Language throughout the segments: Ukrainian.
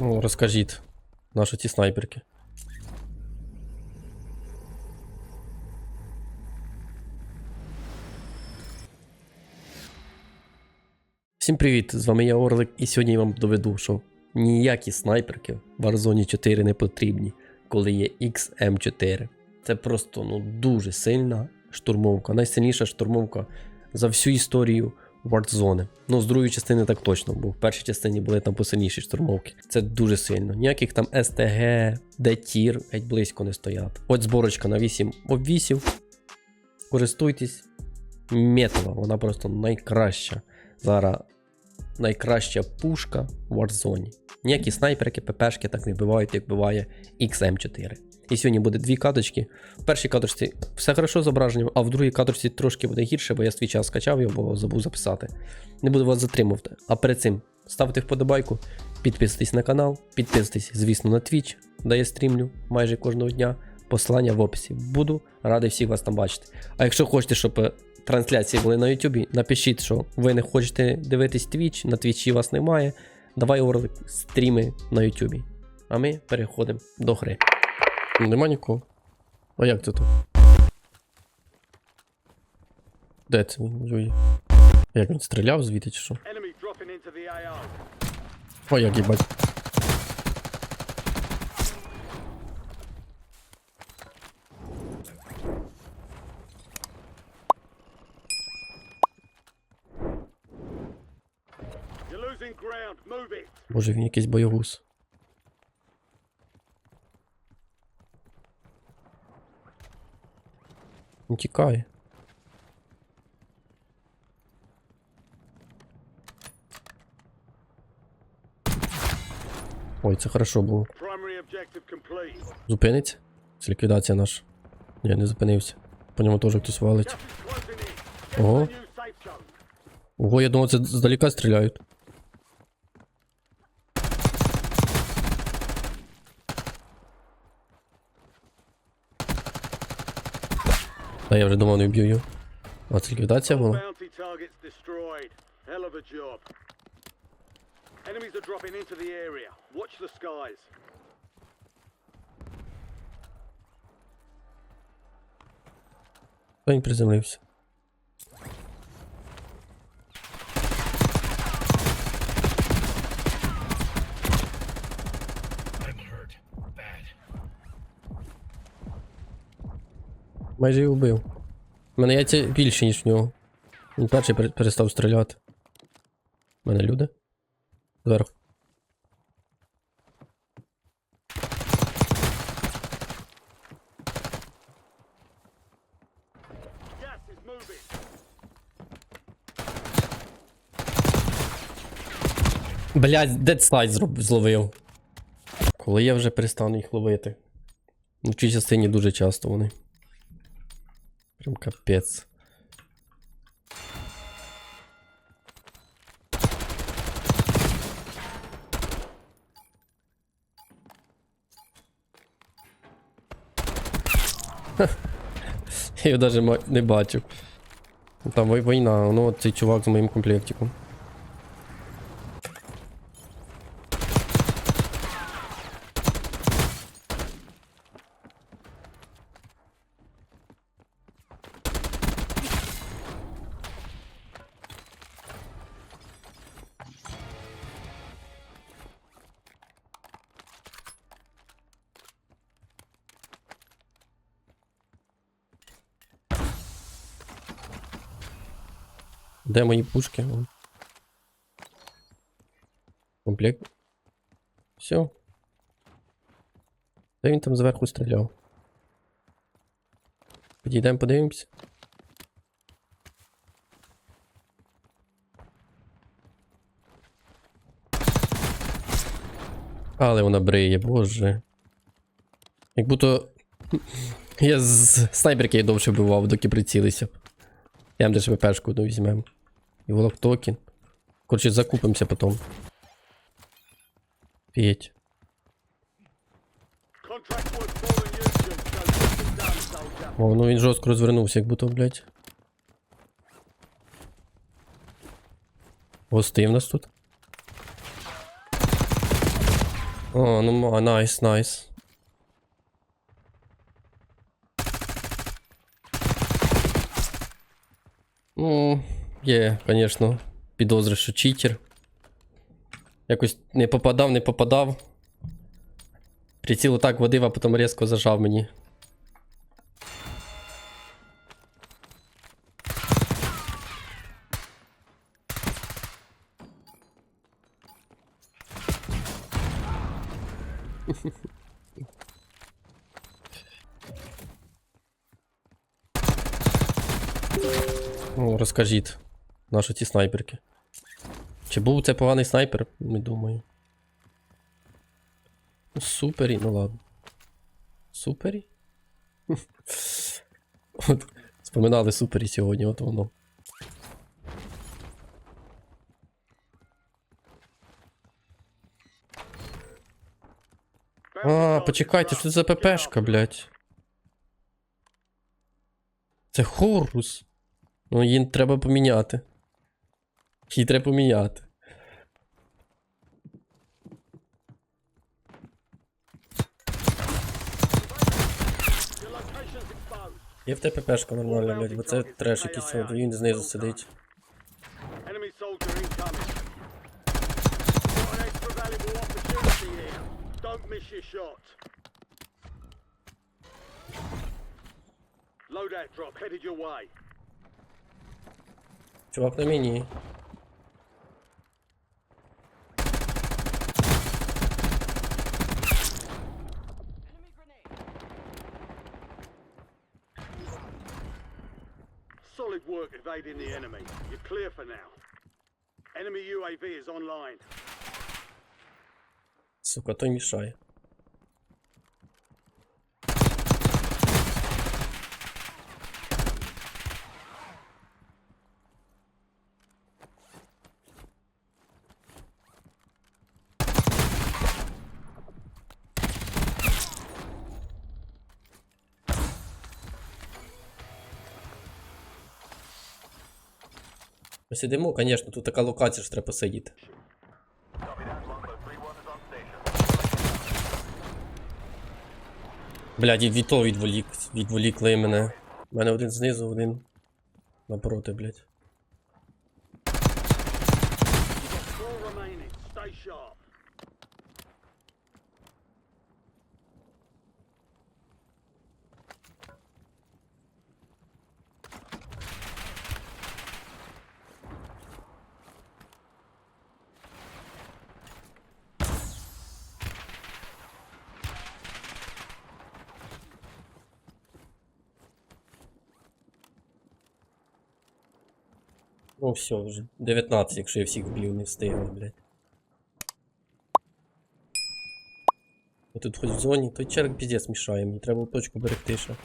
Ну, розкажіть, наші ці снайперки. Всім привіт! З вами я Орлик, і сьогодні я вам доведу, що ніякі снайперки в Warzone 4 не потрібні, коли є XM4. Це просто ну, дуже сильна штурмовка, найсильніша штурмовка за всю історію Warzone. Ну, з другої частини так точно, бо в першій частині були там посильніші штурмовки. Це дуже сильно. Ніяких там STG, D-тір геть близько не стоять. От зборочка на 8 обвісів. Користуйтесь. Метова, вона просто найкраща. Зараз найкраща пушка в Warzone. Ніякі снайперки, ППшки так не вбивають, як буває XM4. І сьогодні буде дві каточки. В першій каточці все хорошо зображенням, а в другій каточці трошки буде гірше, бо я свій час скачав його, бо забув записати. Не буду вас затримувати. А перед цим ставте вподобайку, підписуйтесь на канал, підписуйтесь, звісно, на Twitch, де я стрімлю майже кожного дня. Посилання в описі. Буду радий всіх вас там бачити. А якщо хочете, щоб е, трансляції були на Ютубі, напишіть, що ви не хочете дивитись Twitch, на Твічі вас немає. Давай Орлик стріми на Ютубі. А ми переходимо до гри. Нема нікого. А як це тут? Де це він Юй? Як він стріляв звідти чи що? Enemy dropping into the AO. О, як їбать. Боже, він якийсь бойовус. Він тікає. Ой, це хорошо було. Зупиниться? Це ліквідація наша. Ні, не зупинився. По ньому теж хтось валить. Ого. Ого, я думав, це здалека стріляють. Та я вже думав, не вб'ю його. А це ліквідація була? Bounty targets destroyed. Hell of a job. Enemies are dropping into the area. Watch the skies. Та він приземлився. Майже його вбив. У мене яйця більше, ніж в нього. Він перший перестав стріляти. У мене люди. Зверху. Блять, дедслайд зловив. Коли я вже перестану їх ловити. В цій частині дуже часто вони. Прям капець. Я його навіть не бачив. Там вой- війна, ну от цей чувак з моїм комплектиком. Де мої пушки? Комплект. Все. Де він там зверху стріляв? Підійдемо, подивимось. Але вона бриє, боже. Як будто. Я з снайперки довше вбивав, доки прицілився. Я даже ВПшку одну візьмемо. You should, so get it done, soldier. О, ну він жорстко розвернувся, як будто, блядь. Гости в нас тут. О, ну ма- найс, найс. Ну, є, звісно, підозри, що читер. Якось не попадав, не попадав. Приціл так водив, а потім різко зажав мені. Ну, розкажіть, наші ці снайперки. Чи був це поганий снайпер? Не думаю. Ну, Супері, ну ладно. Супері? От, Споминали супері сьогодні, от воно. А, почекайте, що це за ППшка, блядь? Це Хорус. Ну, її треба поміняти. Її треба поміняти. Є в тебе ППшка нормальна, блядь, бо це треш якийсь, він знизу сидить. Don't miss your shot. Loadout drop headed your way. Чувак на міні. Solid work evading the enemy. You're clear for now. Enemy UAV is online. Сука, той мішає. Ми сидимо, звісно, тут така локація, що треба посидіти. Блядь, і від того відволік, відволікли мене. У мене один знизу, один напроти, блядь. Ну все, вже 19, якщо я всіх вбив, не встигну, блядь. Я тут хоч в зоні, той черг піздець мішає, мені треба точку берегти ще.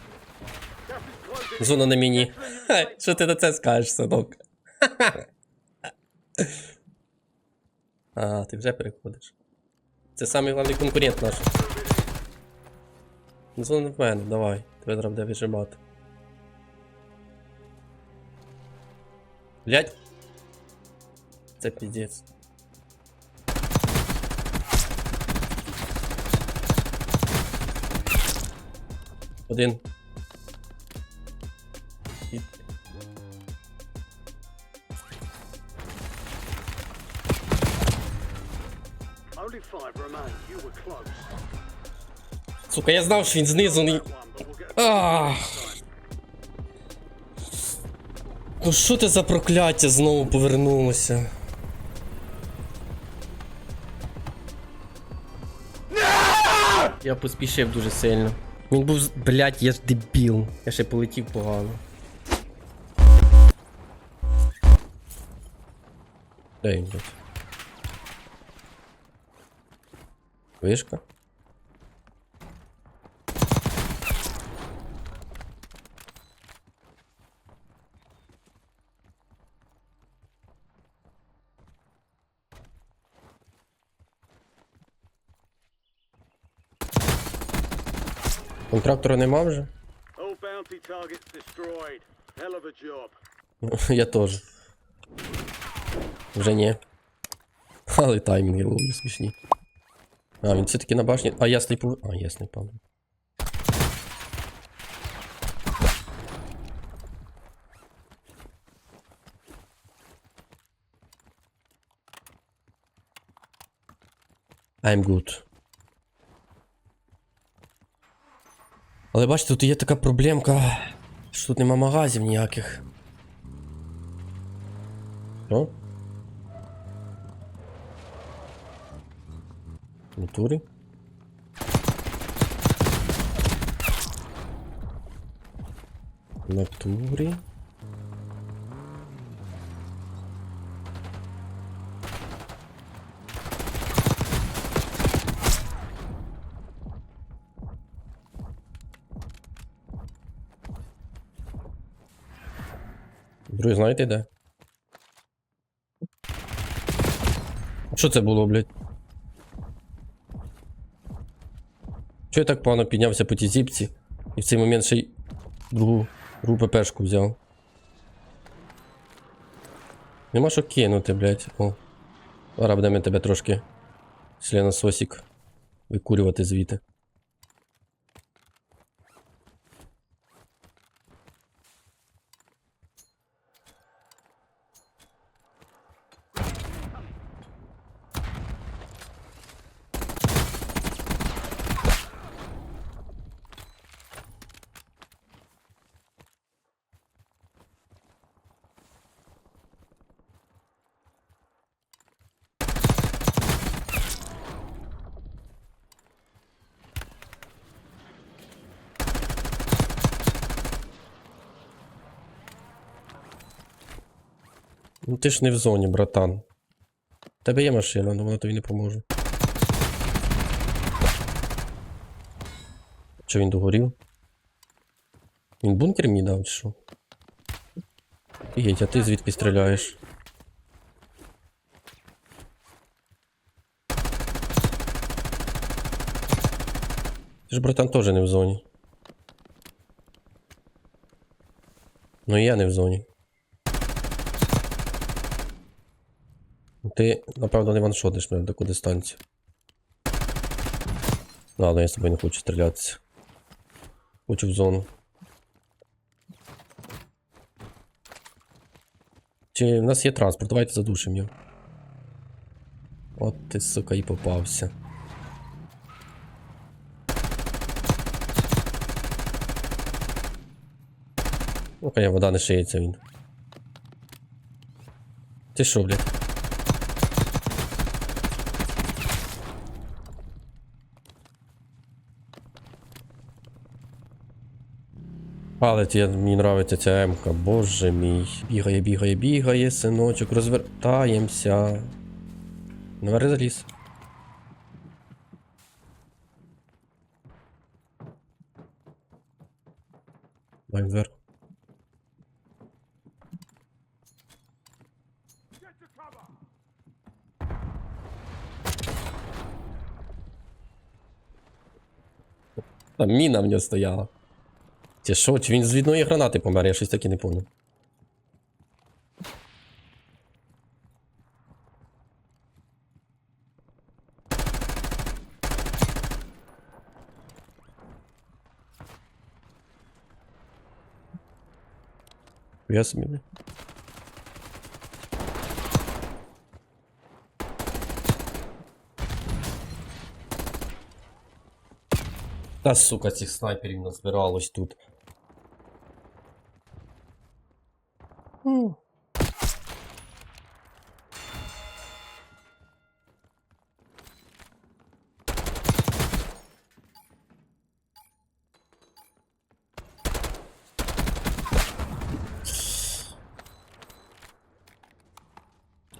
Зона на міні. Ха, Що ти на це скажеш, синок? А, ти вже переходиш. Це самий головний конкурент наш. Зона в мене, давай. Тебе треба буде вижимати. Блять. Це піздець. Один. І- Only five remain. You were close. Сука, я знав, що він знизу. не- That one, but we'll get Ах. Ну що це за прокляття знову повернулося? Я поспішив дуже сильно. Він був. Блять, я ж дебіл. Я ще полетів погано. Де він, блядь? Вишка? Контрактора нема вже? All bounty targets destroyed. Hell of a job. Я теж. Вже ні. Але таймінги ловлю смішні. А, він все-таки на башні. А я сліпу. А, я сліпав. I'm good. Але бачите, тут є така проблемка, що тут нема магазів ніяких. Що? Натурі? Натурі? Друзі, знаєте де? Що це було, блядь? Чого я так погано піднявся по тій зіпці і в цей момент ще й другу, другу ППшку взяв. Нема що кинути, блядь. О. Зараз будемо тебе трошки членососік викурювати звідти. Ну ти ж не в зоні, братан. В Тебе є машина, але вона тобі не поможе. Чи він догорів? Він бункер мені дав, чи що? Єдь, а ти звідки стріляєш? Ти ж, братан, теж не в зоні. Ну і я не в зоні. Ти, напевно, не ваншотиш мене в таку дистанцію. Ладно, я з тобою не хочу стрілятися. Хочу в зону. Чи в нас є транспорт? Давайте задушимо його. От ти, сука, і попався. Ну, хай вода не шиється він. Ти що, блядь? Палець, я, мені нравиться ця М-ка, боже мій. Бігає, бігає, бігає, синочок, розвертаємося. Наверх заліз. Дай вверх. Там міна в нього стояла. Це що, чи він з відної гранати помер, я щось таки не понял. Я собі. Та сука, цих снайперів назбиралось тут.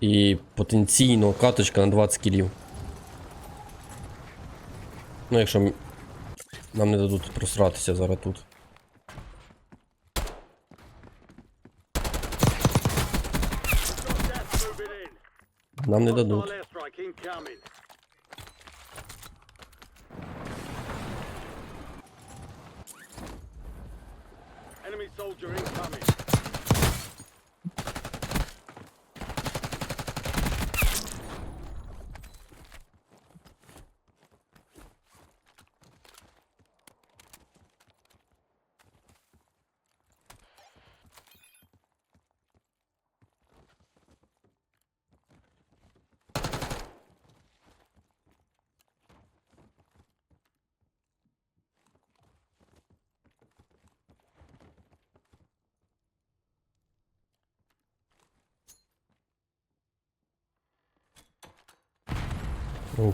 І потенційно каточка на 20 кілів. Ну, якщо нам не дадуть просратися зараз тут. Нам не дадуть. AO.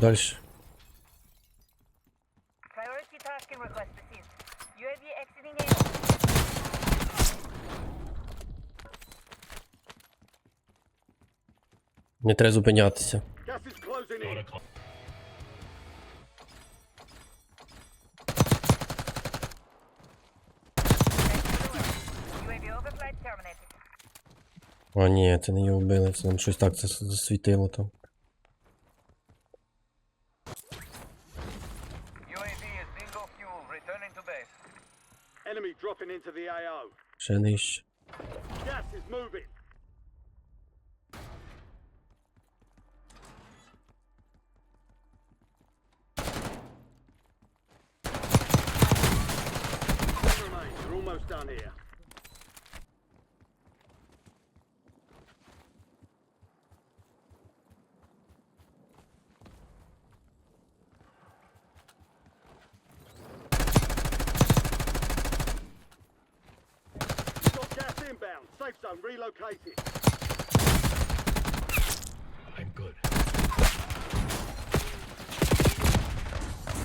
Не треба зупинятися. А, ні, це не його вбили, це нам щось так засвітило там. We're almost done here. Zone relocated. I'm good.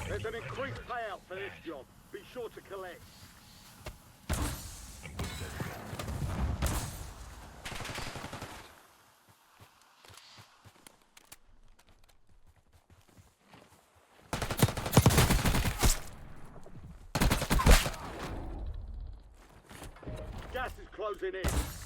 There's an increased payout for this job. Be sure to collect. Gas is closing in.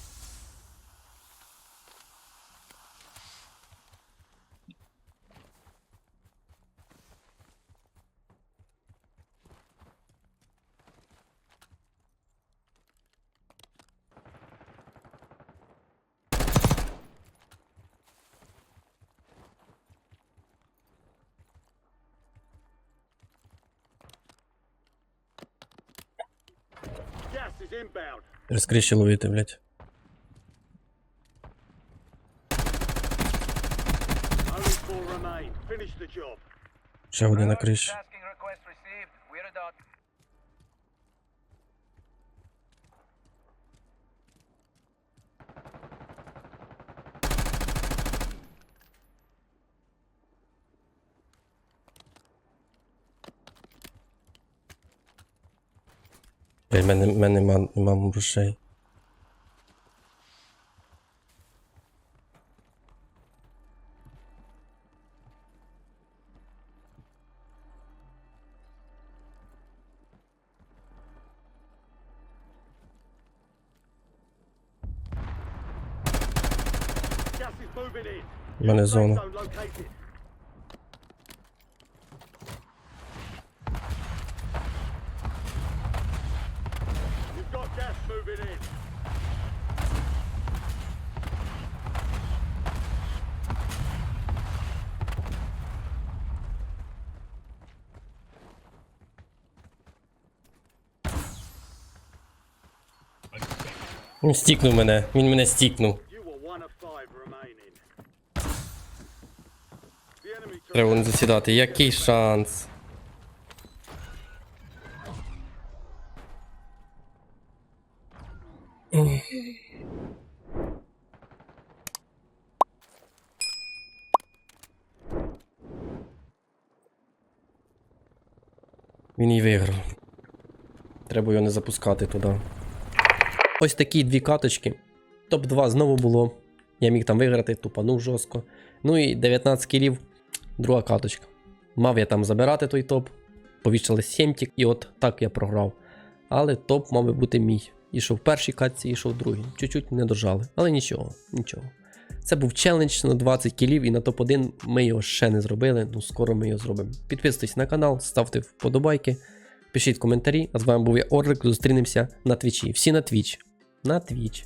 Розкріще ловити, блядь. Ще один на криші. Блядь, в мене, в мене нема, нема грошей. В мене зона. Він стікнув мене, він мене стікнув. Треба не засідати. Який шанс? Він і виграв. Треба його не запускати туди. Ось такі дві каточки. Топ-2 знову було. Я міг там виграти, тупанув жорстко. Ну і 19 кілів, друга каточка. Мав я там забирати той топ, повішали 7 тік, і от так я програв. Але топ мав би бути мій. Ішов в першій катці, ішов в другій. Чуть-чуть не дожали. Але нічого, нічого. Це був челендж на 20 кілів, і на топ-1 ми його ще не зробили. Ну скоро ми його зробимо. Підписуйтесь на канал, ставте вподобайки, пишіть коментарі. А з вами був я Орлик. Зустрінемося на твічі. Всі на твіч. На твіч.